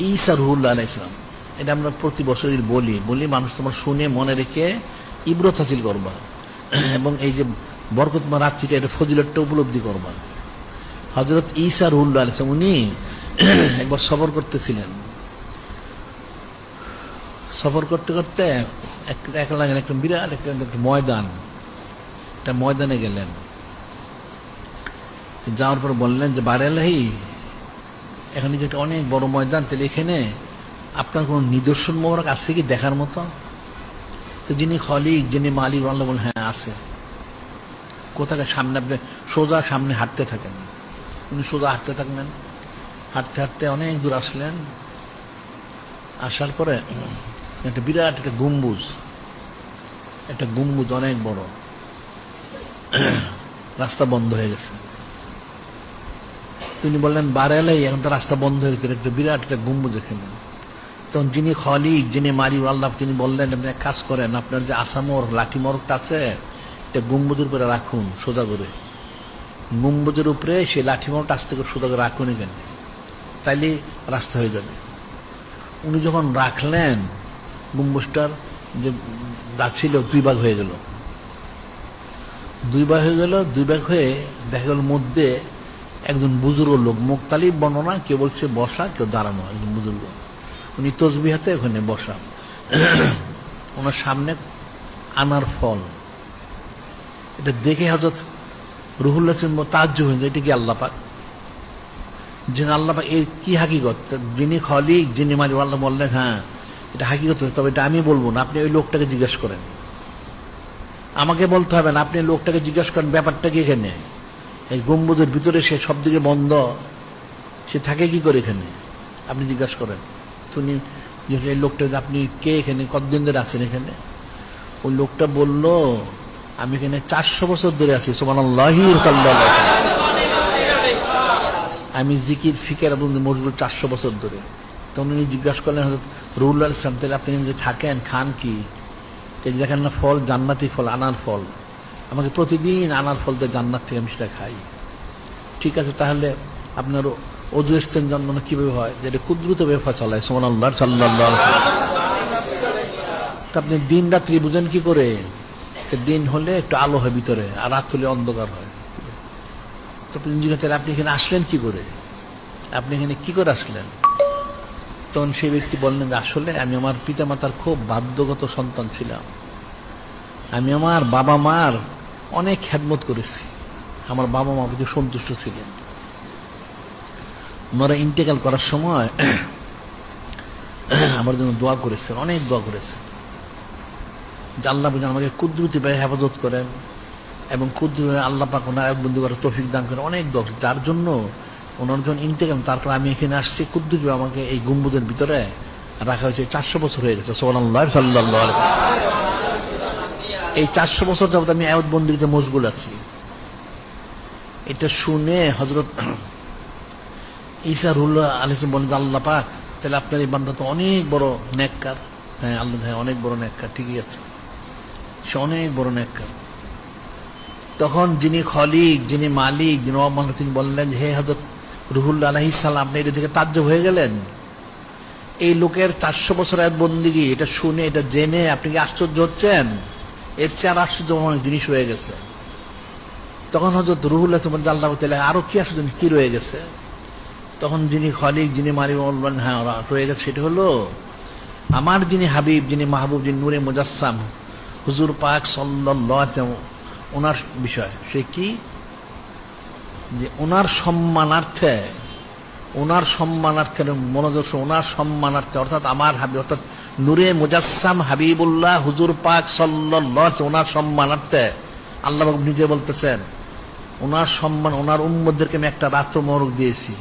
ঈসা রুহুল্লাহ আলাহ ইসলাম এটা আমরা প্রতি বছরই বলি বলি মানুষ তোমার শুনে মনে রেখে ইব্রত হাসিল করবা। এবং এই যে বরকতমা রাত্রিটা, এটা ফজিলতটা উপলব্ধি করবা। হজরত ঈসা রুহুল্লাহ আলাহ ইসলাম উনি একবার সফর করতেছিলেন। সফর করতে করতে এক- লাগেন একটা বিরাট একটা ময়দান, একটা ময়দানে গেলেন। যাওয়ার পর বললেন যে বারেলাহি এখানে যেটা অনেক বড় ময়দান, তাহলে এখানে আপনার কোনো নিদর্শন মোবারক আছে কি দেখার মতো? তো যিনি খলিক, যিনি মালিক, আল্লাহ বলেন হ্যাঁ আছে। কোথাকে সামনে আপনি সোজা সামনে হাঁটতে থাকেন। উনি সোজা হাঁটতে থাকলেন। হাঁটতে হাঁটতে অনেক দূর আসলেন। আসার পরে একটা বিরাট একটা গম্বুজ একটা গম্বুজ অনেক বড়। রাস্তা বন্ধ হয়ে গেছে। তিনি বললেন বারেলাই এখন তো রাস্তা বন্ধ হয়ে গেছে একটা বিরাট একটা গম্বুজ এখানে। তখন যিনি খলিক যিনি মারি আল্লাহ, তিনি বললেন, আপনি এক কাজ করেন, আপনার যে আসামর লাঠি মরকটা আছে, এটা গম্বুজের উপরে রাখুন, সোজা করে। গম্বুজের উপরে সেই লাঠি মরকটা আস্তে করে সোজা করে রাখুন এখানে। তাইলে রাস্তা হয়ে যাবে। উনি যখন রাখলেন, গম্বুজটার যে দা ছিল, দুই ভাগ হয়ে গেল। দুই ভাগ হয়ে গেল, দুই ভাগ হয়ে দেখা গেল মধ্যে একজন বুজুর্গ লোক মুক্তালিব বর্ণনা, কেউ বলছে বসা, কেউ দাঁড়ানো, একজন বুজুর্গ। উনি তসবি হাতে ওখানে বসা। ওনার সামনে আনার ফল। এটা দেখে হজরত রুহুল্লাহ তাজ্য হয়ে যায়, এটা কি আল্লাহ পাক? যে আল্লাহ পাক, এর কি হাকিগত যিনি খলিক, যিনি মাঝে আল্লাহ বললেন হ্যাঁ এটা হাকিগত তবে এটা আমি বলব না, আপনি ওই লোকটাকে জিজ্ঞেস করেন। আমাকে বলতে হবে না, আপনি লোকটাকে জিজ্ঞেস করেন, ব্যাপারটা কি এখানে? এই গম্বুজের ভিতরে সে সব দিকে বন্ধ। সে থাকে কি করে এখানে? আপনি জিজ্ঞাসা করেন। তুমি এই লোকটা আপনি কে এখানে? কতদিন ধরে আছেন এখানে? ওই লোকটা বলল, আমি এখানে চারশো বছর ধরে আছি। আমি জিকির, ফিকের মজগুল চারশো বছর ধরে। তখন উনি জিজ্ঞাসা করলেন রুল্লাহ ইসলাম তাহলে আপনি যে থাকেন, খান কি? দেখেন না, ফল, জান্নাতি ফল, আনার ফল। আমাকে প্রতিদিন আনার ফল দিয়ে জান্নাত থেকে আমি সেটা খাই। ঠিক আছে, তাহলে আপনার অজু এসছেন জন্ম কীভাবে হয়? যেটা ক্ষুদ্রত বেফা চলায় সোমান আল্লাহ সাল্লাহ তা আপনি দিন রাত্রি বুঝেন কি করে? দিন হলে একটু আলো হয় ভিতরে, আর রাত হলে অন্ধকার হয়। তো আপনি আপনি এখানে আসলেন কি করে? আপনি এখানে কি করে আসলেন? তখন সেই ব্যক্তি বললেন যে, আসলে আমি আমার পিতামাতার খুব বাধ্যগত সন্তান ছিলাম। আমি আমার বাবা মার অনেক খ্যাদমত করেছি। আমার বাবা মা প্রতি সন্তুষ্ট ছিলেন। ওনারা ইন্টেকাল করার সময় আমার জন্য দোয়া করেছেন, অনেক দোয়া করেছেন। যে আল্লাহ আমাকে কুদ্রুতি ভাবে হেফাজত করেন এবং কুদ্রু আল্লাহ পাক ওনার বন্ধু করার তৌফিক দান করেন, অনেক দোয়া। তার জন্য ওনার যখন ইন্টেকাল তারপর আমি এখানে আসছি, কুদ্রুতি আমাকে এই গম্বুজের ভিতরে রাখা হয়েছে। চারশো বছর হয়ে গেছে সোহান সাল্লাহ এই চারশো বছর যাবত আমি আয়ত বন্দিতে মশগুল আছি। এটা শুনে হজরত ঈসা রুল্লাহ আলিস বলেন আল্লাহ পাক, তাহলে আপনার এই বান্দা তো অনেক বড় নেককার হ্যাঁ আল্লাহ হ্যাঁ অনেক বড় নেককার ঠিকই আছে। সে অনেক বড় নেককার তখন যিনি খলিক, যিনি মালিক, যিনি মোহাম্মদ তিনি বললেন হে হজরত রুহুল্লা সালাম, আপনি এটা থেকে তাজ্জব হয়ে গেলেন? এই লোকের চারশো বছর এক বন্দিগি, এটা শুনে, এটা জেনে আপনি কি আশ্চর্য হচ্ছেন? এর চেয়ে আর আশ্চর্য অনেক জিনিস রয়ে গেছে। তখন হজরত রুহুল্লাহ তোমার জাল্লাহ তাহলে আরও কি আশ্চর্য কি রয়ে গেছে? তখন যিনি খলিক যিনি মারি বলবেন হ্যাঁ রয়ে গেছে। সেটা হলো, আমার যিনি হাবিব, যিনি মাহবুব, যিনি নূরে মুজাসসাম, হুজুর পাক সাল্লাল্লাহু ওনার বিষয়, সে কি? যে ওনার সম্মানার্থে ওনার সম্মানার্থে মনোযোগ ওনার সম্মানার্থে, অর্থাৎ আমার হাবিব, অর্থাৎ নূরে মুজাসসাম হাবিবুল্লাহ হুজুর পাক সাল্লাল্লাহু ওনার সম্মানার্থে আল্লাহ নিজে বলতেছেন, ওনার সম্মান, ওনার উম্মদেরকে আমি একটা রাত্র মরক দিয়েছি।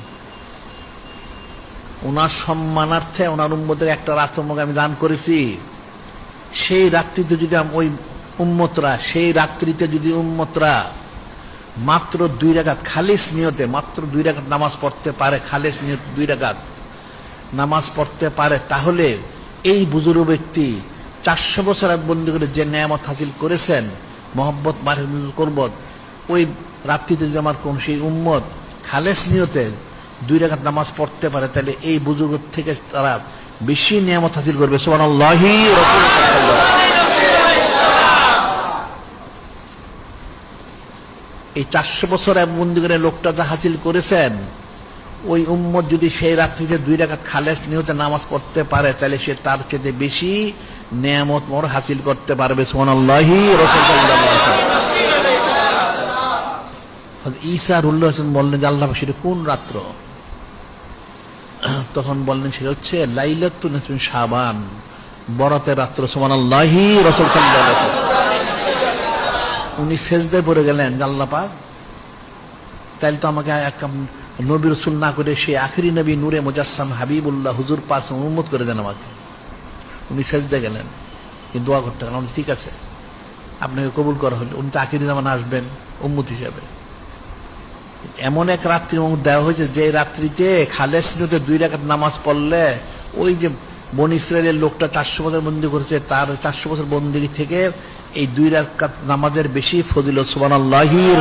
ওনার সম্মানার্থে ওনার উম্মদের একটা রাত্রমক আমি দান করেছি। সেই রাত্রিতে যদি আম- ওই উম্মতরা, সেই রাত্রিতে যদি উম্মতরা মাত্র দুই রাকাত খালিস নিয়তে, মাত্র দুই রাকাত নামাজ পড়তে পারে, খালিস নিয়তে দুই রাকাত নামাজ পড়তে পারে, তাহলে এই বুজুর্গ ব্যক্তি চারশো বছর এক বন্দি করে যে নিয়ামত হাসিল করেছেন মোহাম্মত মাহিদুল করবত, ওই রাত্রিতে যদি আমার কোন সেই উম্মত খালেস নিয়তে দুই রাকাত নামাজ পড়তে পারে, তাহলে এই বুজুর্গ থেকে তারা বেশি নিয়ামত হাসিল করবে। সুবহানাল্লাহি এই চারশো বছর এক বন্দি করে লোকটা যা হাসিল করেছেন ওই উম্মত যদি সেই রাত্রিতে দুই রাকাত খালেস নিয়তে নামাজ পড়তে পারে, তাহলে সে তার চেয়ে বেশি নিয়ামত মোর হাসিল করতে পারবে ওয়াসাল্লাম। ঈসা রুল্লাহ হাসান বললেন যে, আল্লাহ সেটা কোন রাত্র? তখন বললেন সেটা হচ্ছে লাইলাত্তু নাসমিন শাবান, বরাতের রাত্র, সুবহানাল্লাহি রাসূল উনি সেজদায় পড়ে গেলেন আল্লাহ তাইলে তো আমাকে এক নবী রসুল না করে সে আখরি নবী নূরে মুজাসসাম হাবিবুল্লাহ হুজুর পাক উন্মত করে দেন আমাকে। উনি সেজদে গেলেন। কিন্তু দোয়া করতে গেলেন। ঠিক আছে। আপনাকে কবুল করা হলো। উনি তো আখিরি জামান আসবেন, উম্মত হিসাবে। এমন এক রাত্রি দেওয়া হয়েছে যে রাত্রিতে খালেস নিয়তে দুই রাকাত নামাজ পড়লে ওই যে বন ইসরায়েলের লোকটা চারশো বছর বন্দি করেছে, তার চারশো বছর বন্দি থেকে এই দুই রাকাত নামাজের বেশি ফজিলত সুবান আল্লাহি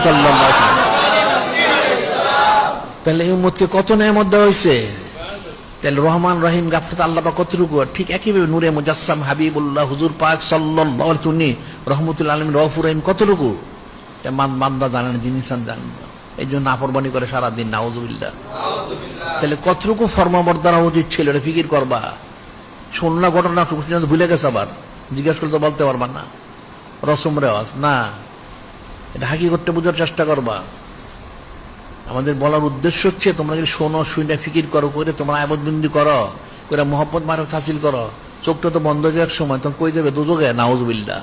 তাহলে এই উম্মতকে কত নেয়ামত দেওয়া হয়েছে? তাহলে রহমান, রহিম গাফরত আল্লাহ কতটুকু? ঠিক একইভাবে নূরে মুজাসসাম, হাবিবুল্লাহ, হুজুর পাক আলাইহি উনি রহমতুল্লাহ আলম রফুর রহিম, কতটুকু? এটা বান্দা জানেন না জিনিস জানেন এই জন্য নাফরবানি করে সারাদিন, নাউজুবিল্লাহ। তাহলে কতটুকু ফর্মাবর্ধনা উচিত ছিল এটা ফিকির করবা? শুনলা ঘটনা ভুলে গেছে আবার। জিজ্ঞেস করলে তো বলতে পারবা না। রসম রেওয়াজ, না। এটা হাকি করতে বোঝার চেষ্টা করবা। আমাদের বলার উদ্দেশ্য হচ্ছে তোমরা যদি শোনো শুনে ফিকির করো করে তোমরা আবদবন্দি করো করে মোহাম্মদ মারফত হাসিল করো, চোখটা তো বন্ধ যাওয়ার সময়, তখন কই যাবে? দুযোগে নাউজবিল্লা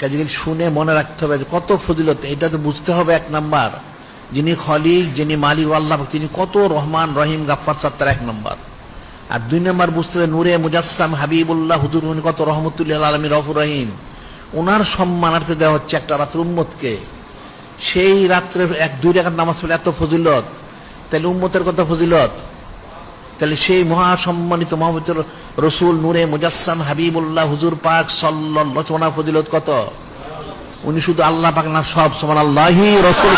কাজে শুনে মনে রাখতে হবে যে কত ফজিলত, এটা তো বুঝতে হবে এক নাম্বার। যিনি খলিক, যিনি মালিক আল্লাহ তিনি কত রহমান, রহিম, গাফফার, সত্তার, এক নম্বর। আর দুই নম্বর বুঝতে হবে নূরে মুজাসসাম হাবিবুল্লাহ হুজুর কত রহমতুল্লাহ আলমী রফুর রহিম। ওনার সম্মানার্থে দেওয়া হচ্ছে একটা রাত্র উম্মতকে। সেই রাত্রে এক, দুই রেখার নামাজ পড়লে এত ফজিলত। তাহলে উম্মতের কথা ফজিলত? তাহলে সেই মহাসম্মানিত মহামিত রসুল নূরে মুজাসসাম হাবিবুল্লাহ হুজুর পাক সল্লাহ ফজিলত কত? উনি শুধু আল্লাহ পাক না, সব সমান আল্লাহি রসুল